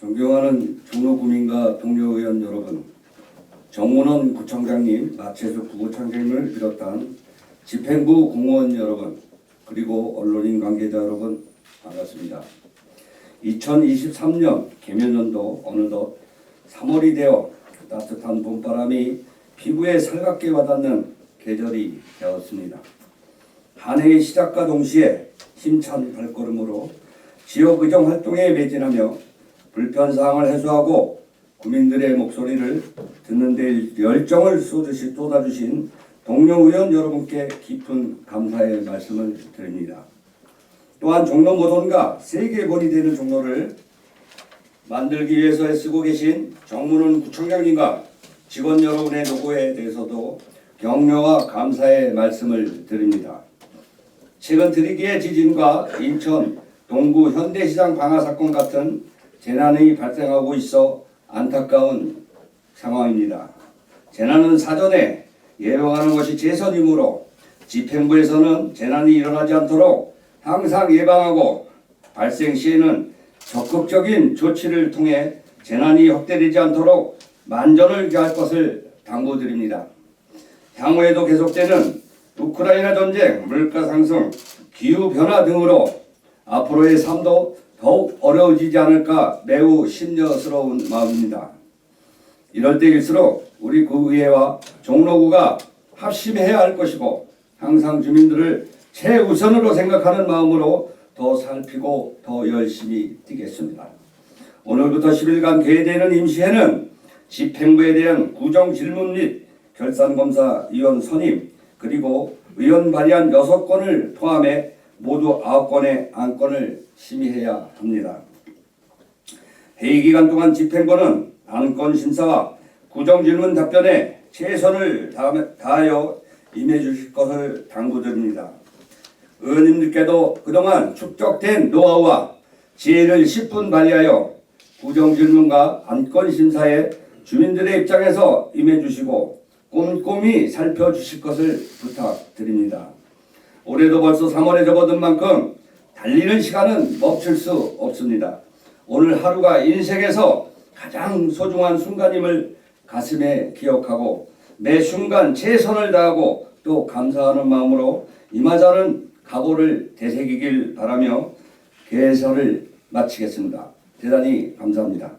존경하는 종로구민과 동료 의원 여러분, 정문원 구청장님, 마채수 부구청장님을 비롯한 집행부 공무원 여러분, 그리고 언론인 관계자 여러분 반갑습니다. 2023년 개면연도 어느덧 3월이 되어 따뜻한 봄바람이 피부에 살갑게 와닿는 계절이 되었습니다. 한 해의 시작과 동시에 힘찬 발걸음으로 지역 의정 활동에 매진하며 불편 사항을 해소하고 국민들의 목소리를 듣는 데 열정을 쏟으시 쏟아주신 동료 의원 여러분께 깊은 감사의 말씀을 드립니다. 또한 종로 모던과 세계본이 되는 종로를 만들기 위해서 애쓰고 계신 정문훈 구청장님과 직원 여러분의 노고에 대해서도 격려와 감사의 말씀을 드립니다. 최근 드리기의 지진과 인천 동구 현대시장 방화 사건 같은 재난이 발생하고 있어 안타까운 상황입니다. 재난은 사전에 예방하는 것이 최선이므로 집행부에서는 재난이 일어나지 않도록 항상 예방하고 발생 시에는 적극적인 조치를 통해 재난이 확대되지 않도록 만전을 기할 것을 당부드립니다. 향후에도 계속되는 우크라이나 전쟁, 물가 상승, 기후 변화 등으로 앞으로의 삶도 더욱 어려워지지 않을까 매우 심려스러운 마음입니다. 이럴 때일수록 우리 구의회와 종로구가 합심해야 할 것이고 항상 주민들을 최우선으로 생각하는 마음으로 더 살피고 더 열심히 뛰겠습니다. 오늘부터 10일간 개회되는 임시회는 집행부에 대한 구정 질문 및 결산검사 위원 선임 그리고 의원 발의안 6건을 포함해 모두 9건의 안건을 심의해야 합니다. 회의 기간 동안 집행부는 안건 심사와 구정 질문 답변에 최선을 다하여 임해 주실 것을 당부드립니다. 의원님들께도 그동안 축적된 노하우와 지혜를 10분 발휘하여 구정 질문과 안건 심사에 주민들의 입장에서 임해 주시고 꼼꼼히 살펴주실 것을 부탁드립니다. 올해도 벌써 3월에 접어든 만큼 달리는 시간은 멈출 수 없습니다. 오늘 하루가 인생에서 가장 소중한 순간임을 가슴에 기억하고 매 순간 최선을 다하고 또 감사하는 마음으로 임하자는 각오를 되새기길 바라며 개설을 마치겠습니다. 대단히 감사합니다.